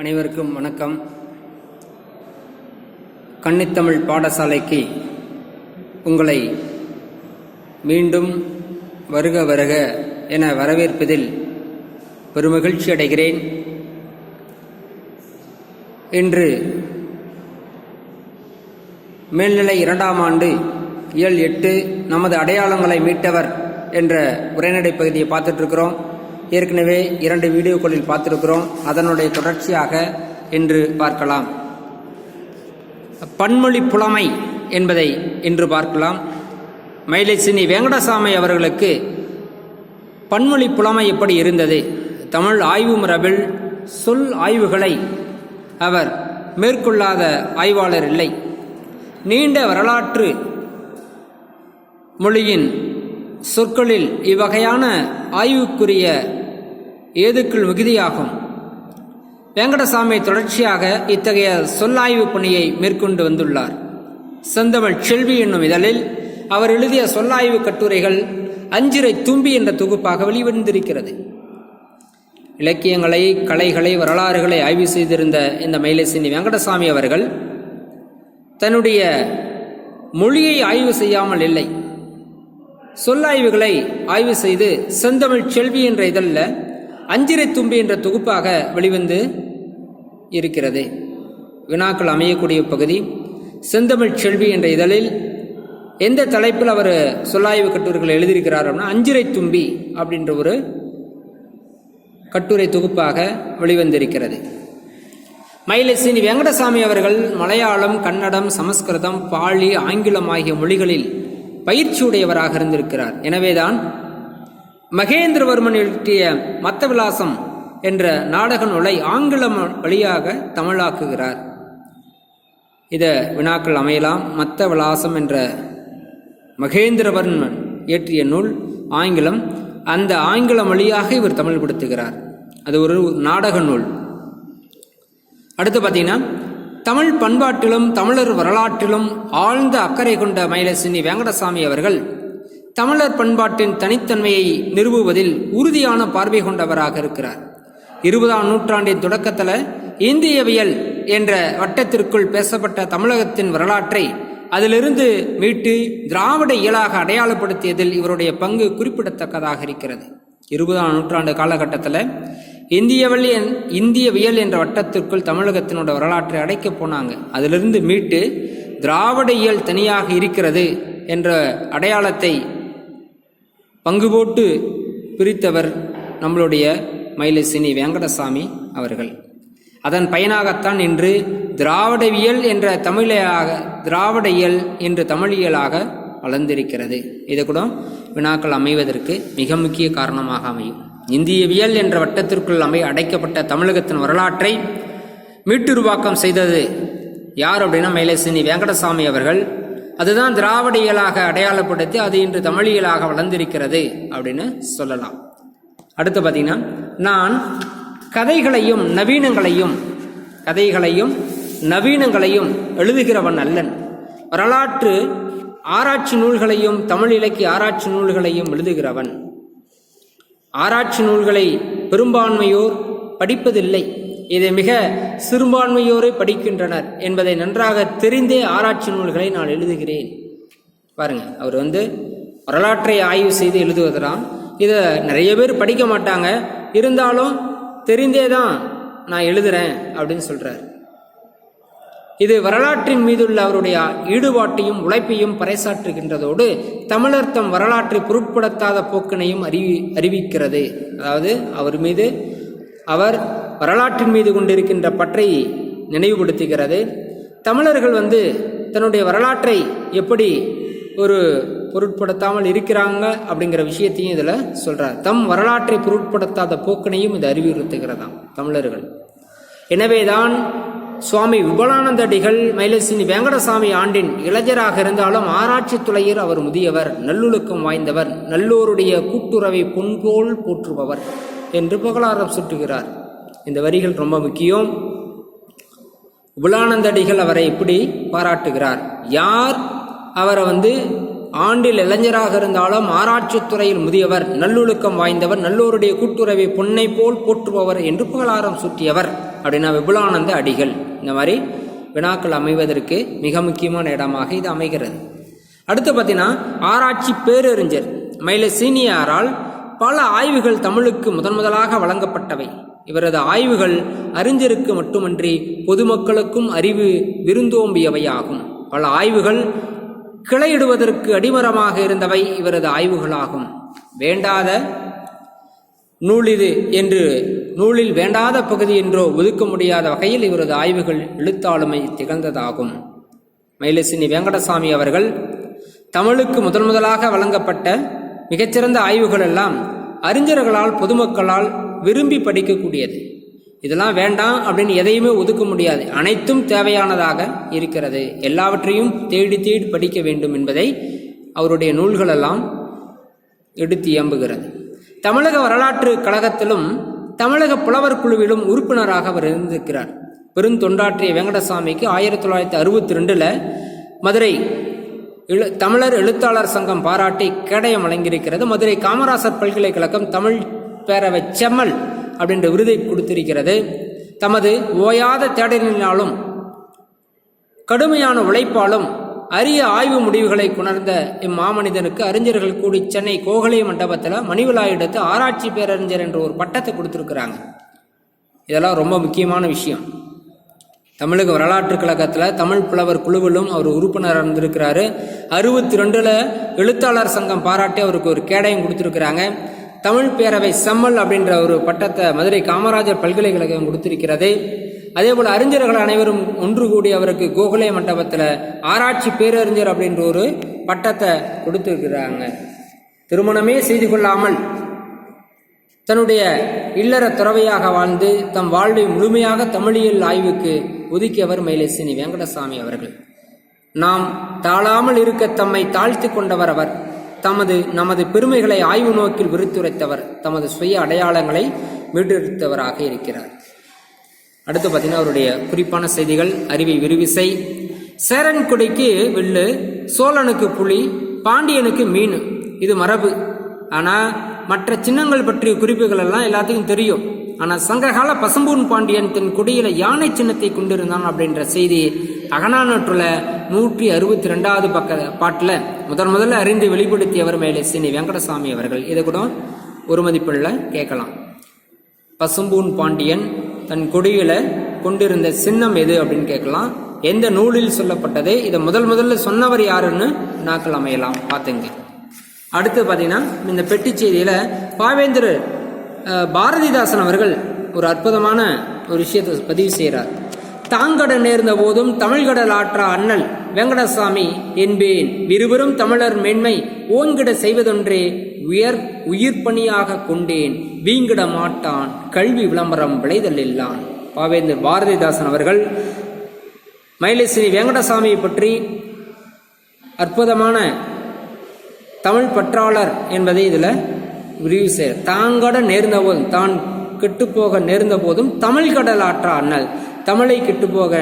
அனைவருக்கும் வணக்கம். கன்னித்தமிழ் பாடசாலைக்கு உங்களை மீண்டும் வருக வருக என வரவேற்பதில் பெருமகிழ்ச்சி அடைகிறேன். இன்று மேல்நிலை இரண்டாம் ஆண்டு இயல் எட்டு நமது அடையாளங்களை மீட்டவர் என்ற உரைநடை பகுதியை பார்த்துட்ருக்கிறோம் ஏற்கனவே இரண்டு வீடியோக்களில் பார்த்திருக்கிறோம். அதனுடைய தொடர்ச்சியாக இன்று பார்க்கலாம். பன்மொழி புலமை என்பதை இன்று பார்க்கலாம். மயிலைசினி வெங்கடசாமி அவர்களுக்கு பன்மொழி புலமை எப்படி இருந்தது? தமிழ் ஆய்வு மரபில் சொல் ஆய்வுகளை அவர் மேற்கொள்ளாத ஆய்வாளர் இல்லை. நீண்ட வரலாற்று மொழியின் சொற்களில் இவ்வகையான ஆய்வுக்குரிய ஏதுக்கள் மிகுதியாகும். வெங்கடசாமி தொடர்ச்சியாக இத்தகைய சொல்லாய்வு பணியை மேற்கொண்டு வந்துள்ளார். செந்தமிழ் செல்வி என்னும் இதழில் அவர் எழுதிய சொல்லாய்வு கட்டுரைகள் அஞ்சிரை தும்பி என்ற தொகுப்பாக வெளிவந்திருக்கிறது. இலக்கியங்களை கலைகளை வரலாறுகளை ஆய்வு செய்திருந்த இந்த மயிலசினி வெங்கடசாமி அவர்கள் தன்னுடைய மொழியை ஆய்வு செய்யாமல் இல்லை. சொல்லாய்வுகளை ஆய்வு செய்து செந்தமிழ் செல்வி என்ற இதழில் அஞ்சிரை தும்பி என்ற தொகுப்பாக வெளிவந்து இருக்கிறது. வினாக்கள் அமையக்கூடிய பகுதி செந்தமிழ் செல்வி என்ற இதழில் எந்த தலைப்பில் அவர் சொல்லாய்வு கட்டுரைகள் எழுதியிருக்கிறார் அப்படின்னா அஞ்சிரை தும்பி அப்படின்ற ஒரு கட்டுரை தொகுப்பாக வெளிவந்திருக்கிறது. மயிலசினி வெங்கடசாமி அவர்கள் மலையாளம் கன்னடம் சமஸ்கிருதம் பாலி ஆங்கிலம் ஆகிய மொழிகளில் பயிற்சியுடையவராக இருந்திருக்கிறார். எனவேதான் மகேந்திரவர்மன் எழுதிய மத்த விலாசம் என்ற நாடக நூலை ஆங்கிலம் வழியாக தமிழாக்குகிறார். இதை வினாக்கள் அமையலாம். மத்த விலாசம் என்ற மகேந்திரவர்மன் இயற்றிய நூல் ஆங்கிலம். அந்த ஆங்கிலம் வழியாக இவர் தமிழ்படுத்துகிறார் அது ஒரு நாடக நூல். அடுத்து பார்த்தீங்கன்னா தமிழ் பண்பாட்டிலும் தமிழர் வரலாற்றிலும் ஆழ்ந்த அக்கறை கொண்ட மயிலசினி வெங்கடசாமி அவர்கள் தமிழர் பண்பாட்டின் தனித்தன்மையை நிறுவுவதில் உறுதியான பார்வை கொண்டவராக இருக்கிறார். இருபதாம் நூற்றாண்டின் தொடக்கத்தில் இந்தியவியல் என்ற வட்டத்திற்குள் பேசப்பட்ட தமிழகத்தின் வரலாற்றை அதிலிருந்து மீட்டு திராவிட இயலாக அடையாளப்படுத்தியதில் இவருடைய பங்கு குறிப்பிடத்தக்கதாக இருக்கிறது. இருபதாம் நூற்றாண்டு காலகட்டத்தில் இந்தியவழி இந்தியவியல் என்ற வட்டத்திற்குள் தமிழகத்தினோட வரலாற்றை அடைக்கப் போனாங்க. அதிலிருந்து மீட்டு திராவிட இயல் தனியாக இருக்கிறது என்ற அடையாளத்தை பங்கு போட்டு பிரித்தவர் நம்மளுடைய மயிலசினி வெங்கடசாமி அவர்கள். அதன் பயனாகத்தான் இன்று திராவிடவியல் என்ற தமிழையாக திராவிட இயல் என்று தமிழியலாக வளர்ந்திருக்கிறது. இது கூட வினாக்கள் அமைவதற்கு மிக முக்கிய காரணமாக அமையும். இந்தியவியல் என்ற வட்டத்திற்குள் அமை அடைக்கப்பட்ட தமிழகத்தின் வரலாற்றை மீட்டுருவாக்கம் செய்தது யார் அப்படின்னா மயிலசினி வெங்கடசாமி அவர்கள். அதுதான் திராவிட இயலாக அடையாளப்படுத்தி அது இன்று தமிழியலாக வளர்ந்திருக்கிறது அப்படின்னு சொல்லலாம். அடுத்து பார்த்தீங்கன்னா நான் கதைகளையும் நவீனங்களையும் கதைகளையும் நவீனங்களையும் எழுதுகிறவன் அல்லன். வரலாற்று ஆராய்ச்சி நூல்களையும் தமிழ் இலக்கிய ஆராய்ச்சி நூல்களையும் எழுதுகிறவன். ஆராய்ச்சி நூல்களை பெரும்பான்மையோர் படிப்பதில்லை. இதை மிக சிறுபான்மையோரை படிக்கின்றனர் என்பதை நன்றாக தெரிந்தே ஆராய்ச்சி நூல்களை நான் எழுதுகிறேன். பாருங்க அவர் வந்து வரலாற்றை ஆய்வு செய்து எழுதுவதெல்லாம் இதை நிறைய பேர் படிக்க மாட்டாங்க. இருந்தாலும் தெரிந்தே தான் நான் எழுதுறேன் அப்படின்னு சொல்கிறார் இது வரலாற்றின் மீதுள்ள அவருடைய ஈடுபாட்டையும் உழைப்பையும் பறைசாற்றுகின்றதோடு தமிழர் தம் வரலாற்றை பொருட்படுத்தாத போக்கினையும் அறிவி அறிவிக்கிறது. அதாவது அவர் மீது அவர் வரலாற்றின் மீது கொண்டிருக்கின்ற பற்றை நினைவுபடுத்துகிறது. தமிழர்கள் வந்து தன்னுடைய வரலாற்றை எப்படி ஒரு பொருட்படுத்தாமல் இருக்கிறாங்க அப்படிங்கிற விஷயத்தையும் இதில் சொல்கிறார் தம் வரலாற்றை பொருட்படுத்தாத போக்கினையும் இது அறிவுறுத்துகிறதாம் தமிழர்கள். எனவேதான் சுவாமி விபலானந்தடிகள் மயிலசினி வெங்கடசாமி ஆண்டின் இளைஞராக இருந்தாலும் ஆராய்ச்சி துறையில் அவர் முதியவர் நல்லொழுக்கம் வாய்ந்தவர் நல்லோருடைய கூட்டுறவை பொன்போல் போற்றுபவர் என்று புகழாரம் சுட்டுகிறார். இந்த வரிகள் ரொம்ப முக்கியம். விபலானந்தடிகள் அவரை இப்படி பாராட்டுகிறார். யார்? அவரை வந்து ஆண்டில் இளைஞராக இருந்தாலும் ஆராய்ச்சித்துறையில் முதியவர் நல்லொழுக்கம் வாய்ந்தவர் நல்லோருடைய கூட்டுறவை பொன்னை போல் போற்றுபவர் என்று புகழாரம் சூட்டியவர். அப்படின்னா விபுலானந்த அடிகள். இந்த மாதிரி வினாக்கள் அமைவதற்கு மிக முக்கியமான இடமாக இது அமைகிறது. அடுத்து பார்த்தீங்கன்னா ஆராய்ச்சி பேரறிஞர் மயில சீனியாரால் பல ஆய்வுகள் தமிழுக்கு முதன் முதலாக வழங்கப்பட்டவை. இவரது ஆய்வுகள் அறிஞருக்கு மட்டுமன்றி பொதுமக்களுக்கும் அறிவு விருந்தோம்பியவையாகும். பல ஆய்வுகள் கிளையிடுவதற்கு அடிமரமாக இருந்தவை இவரது ஆய்வுகளாகும். வேண்டாத நூல் இது என்று நூலில் வேண்டாத பகுதி என்றோ ஒதுக்க முடியாத வகையில் இவரது ஆய்வுகள் எழுத்தாளுமை திகழ்ந்ததாகும். மயிலசினி வெங்கடசாமி அவர்கள் தமிழுக்கு முதன் முதலாக வழங்கப்பட்ட மிகச்சிறந்த ஆய்வுகள் எல்லாம் அறிஞர்களால் பொதுமக்களால் விரும்பி படிக்கக்கூடியது. இதெல்லாம் வேண்டாம் அப்படின்னு எதையுமே ஒதுக்க முடியாது. அனைத்தும் தேவையானதாக இருக்கிறது. எல்லாவற்றையும் தேடி தேடி படிக்க வேண்டும் என்பதை அவருடைய நூல்களெல்லாம் எடுத்து இயம்புகிறது. தமிழக வரலாற்று கழகத்திலும் தமிழக புலவர் குழுவிலும் உறுப்பினராக அவர் இருந்திருக்கிறார். பெருந்தொண்டாற்றிய வெங்கடசாமிக்கு ஆயிரத்தி தொள்ளாயிரத்தி அறுபத்தி ரெண்டில் மதுரை எழு தமிழர் எழுத்தாளர் சங்கம் பாராட்டி கேடயம் வழங்கியிருக்கிறது. மதுரை காமராசர் பல்கலைக்கழகம் தமிழ் பேரவை செம்மல் அப்படின்ற விருதை கொடுத்திருக்கிறது. தமது ஓயாத தேடலினாலும் கடுமையான உழைப்பாலும் அரிய ஆய்வு முடிவுகளை கொணர்ந்த இம்மாமனிதனுக்கு அறிஞர்கள் கூடி சென்னை கோகலை மண்டபத்தில் மணிவிழா எடுத்து ஆராய்ச்சி பேரறிஞர் என்ற ஒரு பட்டத்தை கொடுத்துருக்குறாங்க. இதெல்லாம் ரொம்ப முக்கியமான விஷயம். தமிழக வரலாற்று கழகத்தில் தமிழ் புலவர் குழுவிலும் அவர் உறுப்பினர் இருந்திருக்கிறாரு அறுபத்தி ரெண்டில் எழுத்தாளர் சங்கம் பாராட்டி அவருக்கு ஒரு கேடயம் கொடுத்துருக்குறாங்க. தமிழ் பேரவை செம்மல் அப்படின்ற ஒரு பட்டத்தை மதுரை காமராஜர் பல்கலைக்கழகம் கொடுத்திருக்கிறது. அதே போல் அறிஞர்கள் அனைவரும் ஒன்று கூடி அவருக்கு கோகுலே மண்டபத்தில் ஆராய்ச்சி பேரறிஞர் அப்படின்ற ஒரு பட்டத்தை கொடுத்துருக்கிறாங்க. திருமணமே செய்து கொள்ளாமல் தன்னுடைய இல்லற துறவையாக வாழ்ந்து தம் வாழ்வை முழுமையாக தமிழியல் ஆய்வுக்கு ஒதுக்கியவர் மயிலேசினி வெங்கடசாமி அவர்கள். நாம் தாழாமல் இருக்க தம்மை தாழ்த்தி கொண்டவர் அவர். தமது நமது பெருமைகளை ஆய்வு நோக்கில் விரித்துரைத்தவர் தமது சுய அடையாளங்களை மீட்டெடுத்தவராக இருக்கிறார். அடுத்து பார்த்தீங்கன்னா அவருடைய குறிப்பான செய்திகள் அறிவை விரிவிசை. சேரன் குடிக்கு வில்லு சோழனுக்கு புலி பாண்டியனுக்கு மீன். இது மரபு. ஆனால் மற்ற சின்னங்கள் பற்றிய குறிப்புகள் எல்லாம் எல்லாத்துக்கும் தெரியும். ஆனால் சங்ககால பசும்பூன் பாண்டியன் தன் குடியில யானை சின்னத்தை கொண்டிருந்தான் அப்படின்ற செய்தி அகனானூற்றில் நூற்றி அறுபத்தி ரெண்டாவது பக்க பாட்டில் முதன் முதல்ல அறிந்து வெளிப்படுத்தியவர் மேலே சினி வெங்கடசாமி அவர்கள். இதை கூட ஒரு மதிப்பில் கேட்கலாம். பசும்பூன் பாண்டியன் தன் கொடியில கொண்டிருந்த சின்னம் எது அப்படின்னு கேட்கலாம். எந்த நூலில் சொல்லப்பட்டது? இதை முதல் முதல்ல சொன்னவர் யாருன்னு நாக்கள் அமையலாம். பார்த்துங்க. அடுத்து பார்த்தீங்கன்னா இந்த பெட்டி செய்தியில் பாவேந்தர் பாரதிதாசன் அவர்கள் ஒரு அற்புதமான ஒரு விஷயத்தை பதிவு செய்கிறார் தாங்கட நேர்ந்த போதும் தமிழ்கடல் ஆற்றா அண்ணல் வெங்கடசாமி என்பேன். இருவரும் தமிழர் மேன்மை ஓங்கிட செய்வதொன்றே உயர் உயிர்ப்பணியாக கொண்டேன். வீங்கிட மாட்டான் கல்வி விளம்பரம் விளைதல் இல்லான். பாவேந்தர் பாரதிதாசன் அவர்கள் மயிலசினி வெங்கடசாமியை பற்றி அற்புதமான தமிழ் பற்றாளர் என்பதை இதில் விரிவு செய்ய தாங்கட நேர்ந்த போதும் தான் கெட்டுப்போக நேர்ந்த போதும் தமிழ் கடல் ஆற்ற அண்ணல். தமிழை கெட்டுப்போக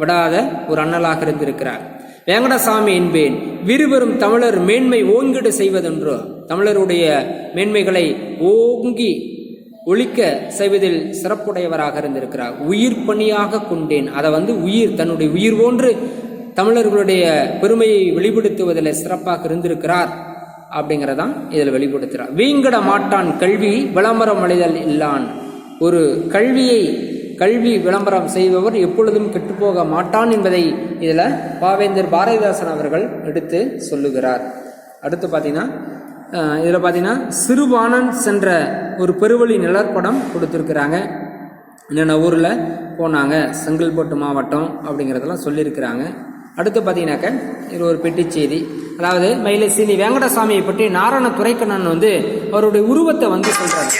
விடாத ஒரு அண்ணலாக இருந்திருக்கிறார். வேங்கடசாமி என்பேன் விருவரும் தமிழர் மேன்மை ஓங்கிடு செய்வதென்றோ தமிழருடைய மேன்மைகளை ஓங்கி ஒழிக்க செய்வதில் சிறப்புடையவராக இருந்திருக்கிறார். உயிர் பணியாக கொண்டேன் அதை வந்து உயிர் தன்னுடைய உயிர் போன்று தமிழர்களுடைய பெருமையை வெளிப்படுத்துவதில் சிறப்பாக இருந்திருக்கிறார் அப்படிங்கிறதான் இதில் வெளிப்படுத்துகிறார். வீங்கட மாட்டான் கல்வி விளம்பரம் அடைதல் இல்லான். ஒரு கல்வியை கல்வி விளம்பரம் செய்பவர் எப்பொழுதும் கெட்டுப்போக மாட்டான் என்பதை இதில் பாவேந்தர் பாரதிதாசன் அவர்கள் எடுத்து சொல்லுகிறார். அடுத்து பார்த்தீங்கன்னா இதில் பார்த்தீங்கன்னா சிறுபானன் சென்ற ஒரு பெருவழி நிழற்படம் கொடுத்துருக்குறாங்க. என்னென்ன ஊரில் போனாங்க? செங்கல்பட்டு மாவட்டம் அப்படிங்கிறதெல்லாம் சொல்லியிருக்கிறாங்க. அடுத்து பார்த்தீங்கன்னாக்க இது ஒரு பெட்டி செய்தி. அதாவது மயிலசீனி வெங்கடசாமியை பற்றி நாராயண துரைக்கண்ணன் வந்து அவருடைய உருவத்தை வந்து சொல்றாரு.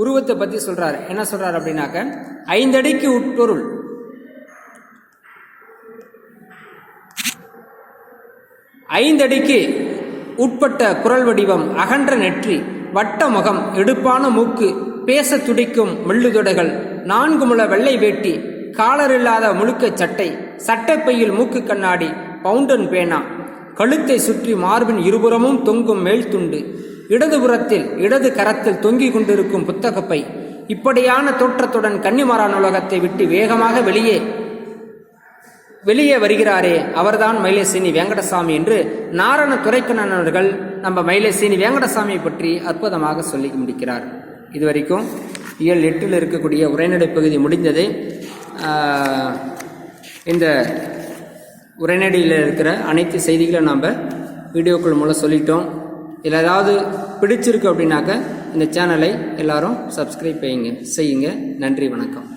உருவத்தை பற்றி சொல்கிறார் என்ன சொல்கிறார் அப்படின்னாக்க ஐந்தடிக்கு உட்பொருள். ஐந்தடிக்கு உட்பட்ட குரல் வடிவம் அகன்ற நெற்றி வட்ட முகம் எடுப்பான மூக்கு பேச துடிக்கும் மெல்லுதொடைகள் நான்கு முள வெள்ளை வேட்டி காலர் இல்லாத முழுக்கச் சட்டை சட்டைப்பையில் மூக்கு கண்ணாடி பவுண்டன் பேனா. கழுத்தை சுற்றி மார்பின் இருபுறமும் தொங்கும் மேல் துண்டு. இடதுபுறத்தில் இடது கரத்தில் தொங்கிக் கொண்டிருக்கும் புத்தகப்பை இப்படியான தோற்றத்துடன் கன்னிமாரான் உலகத்தை விட்டு வேகமாக வெளியே வெளியே வருகிறாரே அவர்தான் மயிலசீனி வெங்கடசாமி என்று நாரண துரைக்கண்ணன் அவர்கள் நம்ம மயிலேசீனி வெங்கடசாமியை பற்றி அற்புதமாக சொல்லி முடிக்கிறார். இதுவரைக்கும் இயல் எட்டில் இருக்கக்கூடிய உரைநடை பகுதி முடிந்தது. இந்த உரைநடையில் இருக்கிற அனைத்து செய்திகளும் நாம் வீடியோக்கள் மூலம் சொல்லிட்டோம். இதில் ஏதாவது பிடிச்சிருக்கு அப்படின்னாக்க இந்த சேனலை எல்லாரும் சப்ஸ்கிரைப் செய்யுங்க. செய்யுங்க. நன்றி வணக்கம்.